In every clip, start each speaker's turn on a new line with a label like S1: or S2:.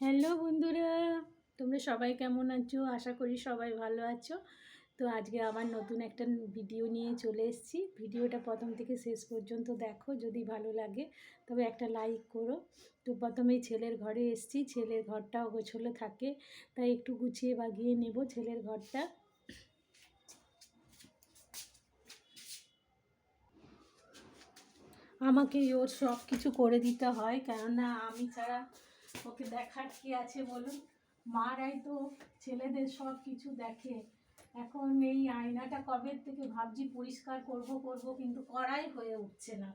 S1: Hello বন্ধুরা, তোমরা সবাই কেমন আছো? আশা করি সবাই ভালো আছো। তো আজকে আবার নতুন একটা ভিডিও নিয়ে চলে এসেছি। ভিডিওটা প্রথম থেকে শেষ পর্যন্ত দেখো যদি ভালো লাগে, তবে একটা লাইক করো। তো প্রথমেই ছেলের ঘরে এসেছি, ছেলের ঘরটাও গোছলো থাকে, তাই একটু গুছিয়ে বাগিয়ে নেব ছেলের ঘরটা। আমাকে ওর সব কিছু করে দিতে হয়, কেননা আমি ছাড়া ওকে দেখার কি আছে বলুন? মারাই তো ছেলেদের সব কিছু দেখে। এখন এই আয়নাটা কবে থেকে ভাবছি পরিষ্কার করব করব, কিন্তু করাই হয়ে উঠছে না।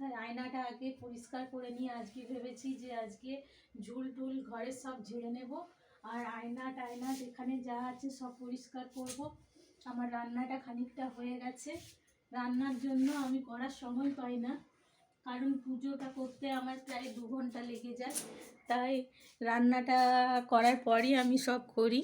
S1: তাই আয়নাটা আগে পরিষ্কার করে নিয়ে আজকে ভেবেছি যে আজকে ঝুল টুল ঘরের সব ঝেড়ে নেব। আর আয়না টায়না যেখানে যা আছে সব পরিষ্কার করব। আমার রান্নাটা খানিকটা হয়ে গেছে। রান্নার জন্য আমি করার সময় পাই না। কারণ পুজোটা করতে আমার প্রায় দু ঘণ্টা লেগে যায়। তাই রান্নাটা করার পরই আমি সব করি।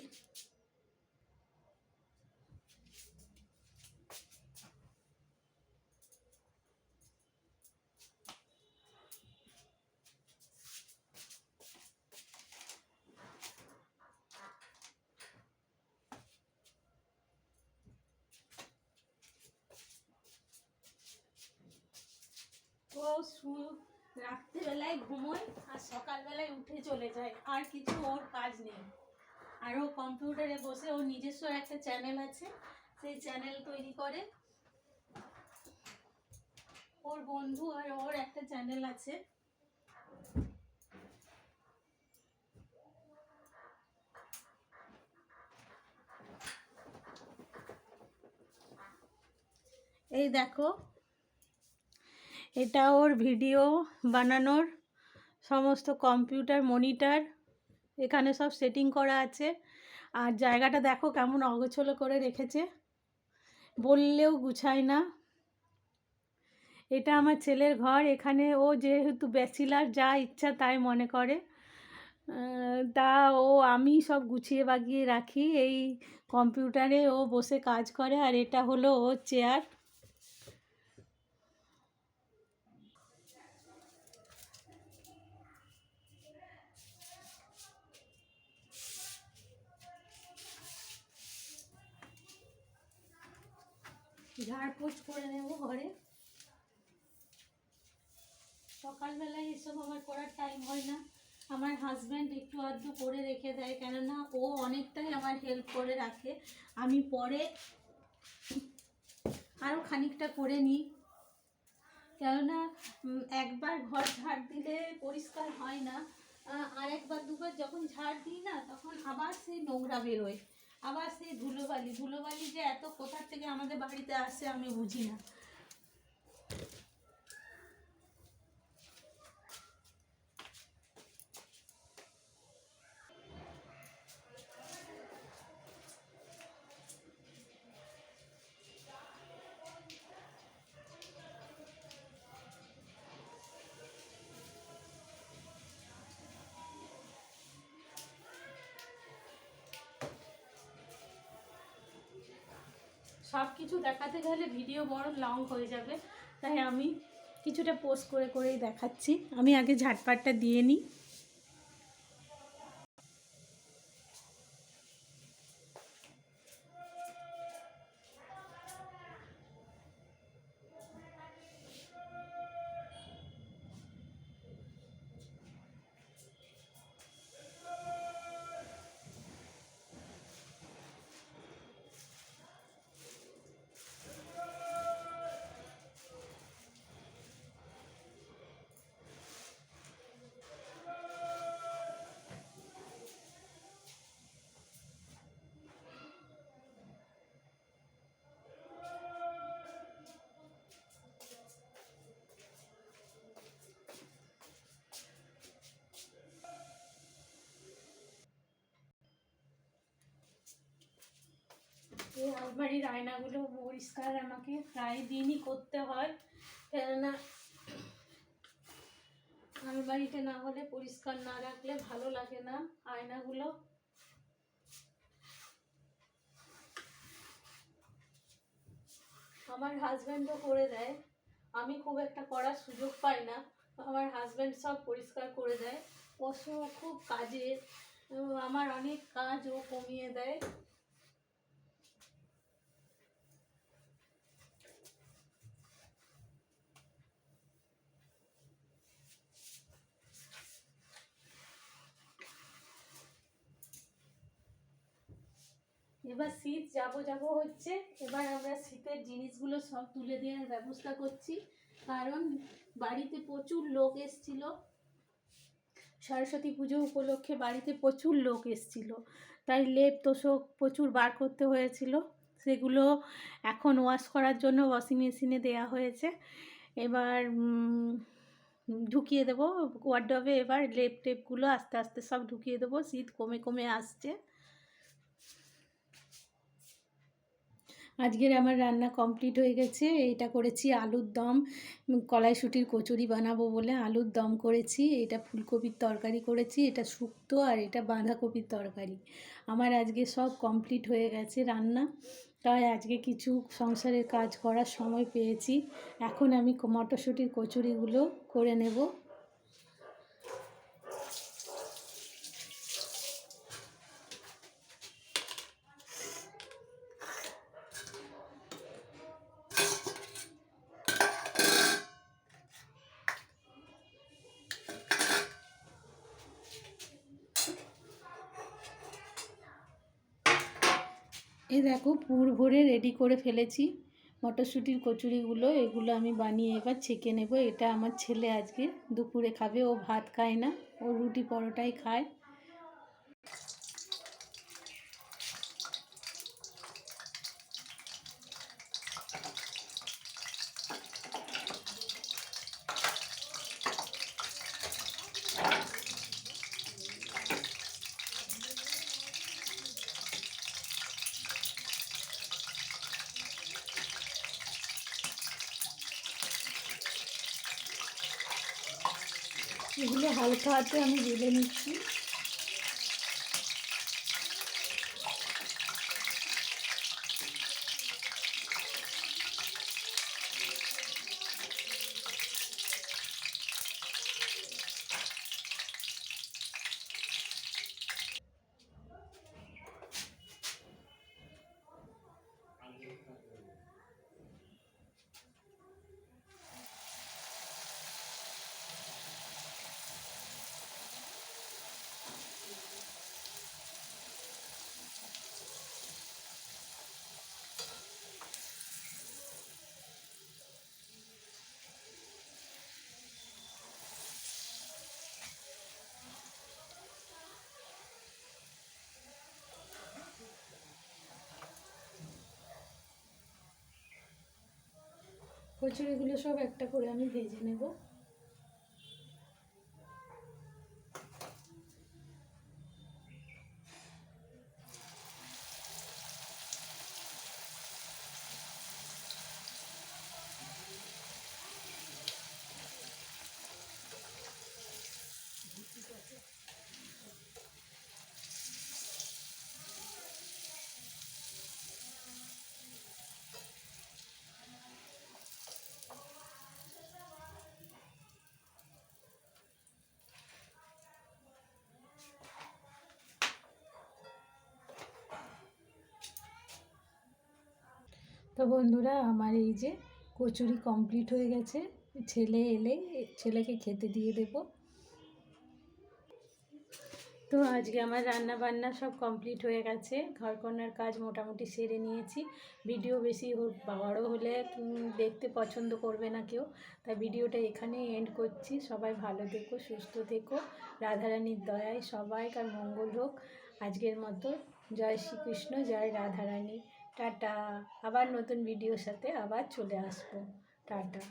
S1: ও শু রাত্রিবেলায় ঘুমোয় আর সকালবেলায় উঠে চলে যায়। আর কিছু ওর কাজ নেই। আর ও কম্পিউটারে বসে, ওর নিজস্ব একটা চ্যানেল আছে, সেই চ্যানেল তৈরি করে। ওর বন্ধু আর ওর একটা চ্যানেল আছে। এই দেখো এটা ওর ভিডিও বানানোর সমস্ত কম্পিউটার, মনিটার, এখানে সব সেটিং করা আছে। আর জায়গাটা দেখো কেমন অগোছলো করে রেখেছে। বললেও গুছায় না। এটা আমার ছেলের ঘর, এখানে ও যেহেতু ব্যাচিলার, যা ইচ্ছা তাই মনে করে। তা ও, আমি সব গুছিয়ে বাগিয়ে রাখি এই কম্পিউটারে। ও বসে কাজ করে, আর এটা হলো ওর চেয়ার। ঝাড়পোছ করে নেব ঘরে। সকালবেলায় এসব আমার করার টাইম হয় না। আমার হাজব্যান্ড একটু আধটু করে রেখে দেয়, কেননা ও অনেকটাই আমার হেল্প করে রাখে। আমি পরে আরও খানিকটা করে নিই। কেননা একবার ঘর ঝাড় দিলে পরিষ্কার হয় না। আর একবার দুবার যখন ঝাড় দিই না, তখন আবার সেই নোংরা বেরোয়। আবার সেই ধুলোবালি ধুলোবালি যে এত কোথার থেকে আমাদের বাড়িতে আসে আমি বুঝি না। সব কিছু দেখাতে গেলে ভিডিও বড় লং হয়ে যাবে। তাই আমি কিছুটা পোস্ট করে করেই দেখাচ্ছি। আমি আগে ঝাটপাটটা দিয়ে নিই। আলমারির আয়নাগুলো পরিষ্কার আমাকে প্রায় দিনই করতে হয়। কেননা আমার বাড়িতে না হলে পরিষ্কার না রাখলে ভালো লাগে না আয়নাগুলো। আমার হাজব্যান্ডও করে দেয়। আমি খুব একটা করার সুযোগ পাই না। আমার হাজব্যান্ড সব পরিষ্কার করে দেয়। অবশ্য খুব কাজের। আমার অনেক কাজ ও কমিয়ে দেয়। এবার শীত যাব যাব হচ্ছে, এবার আমরা শীতের জিনিসগুলো সব তুলে দেওয়ার ব্যবস্থা করছি। কারণ বাড়িতে প্রচুর লোক এসছিল। সরস্বতী পুজো উপলক্ষে বাড়িতে প্রচুর লোক এসছিল। তাই লেপ তোষক প্রচুর বার করতে হয়েছিল। সেগুলো এখন ওয়াশ করার জন্য ওয়াশিং মেশিনে দেওয়া হয়েছে। এবার ঢুকিয়ে দেবো ওয়ার্ডবে এবার লেপ টেপগুলো আস্তে আস্তে সব ঢুকিয়ে দেবো। শীত কমে কমে আসছে। আজকের আমার রান্না কমপ্লিট হয়ে গেছে। এটা করেছি আলুর দম। উম, কড়াইশুঁটির কচুরি বানাবো বলে আলুর দম করেছি। এটা ফুলকপির তরকারি করেছি। এটা শুক্তো আর এটা বাঁধাকপির তরকারি। আমার আজকে সব কমপ্লিট হয়ে গেছে রান্না। তাই আজকে কিছু সংসারের কাজ করার সময় পেয়েছি। এখন আমি মটরশুঁটির কচুরিগুলো করে নেব। এই দেখো পুর ভরে রেডি করে ফেলেছি। মটরশুঁটির কচুরিগুলো, এগুলো আমি বানিয়ে এবার ছেঁকে নেব। এটা আমার ছেলে আজকে দুপুরে খাবে, ও ভাত খায় না, ও রুটি পরোটাই খায়। এগুলো হালকা হাতে আমি বেলে নিচ্ছি। কচুরিগুলো সব একটা করে আমি ভেজে নেব। তো বন্ধুরা, আমার এই যে কচুরি কমপ্লিট হয়ে গেছে। ছেলে এলে ছেলেকে খেতে দিয়ে দেব। তো আজকে আমার রান্না বান্না সব কমপ্লিট হয়ে গেছে। ঘরকন্নার কাজ মোটামুটি সেরে নিয়েছি। ভিডিও বেশি বড় হলে দেখতে পছন্দ করবে না কেউ। তাই ভিডিওটা এখানেই এন্ড করছি। সবাই ভালো থেকো, সুস্থ থেকো। রাধারানীর দয়ায় সবাইকার মঙ্গল হোক। আজকের মতো। জয় শ্রীকৃষ্ণ, জয় রাধারানী। টাটা আবার নতুন ভিডিওর সাথে আবার চলে আসব। টাটা।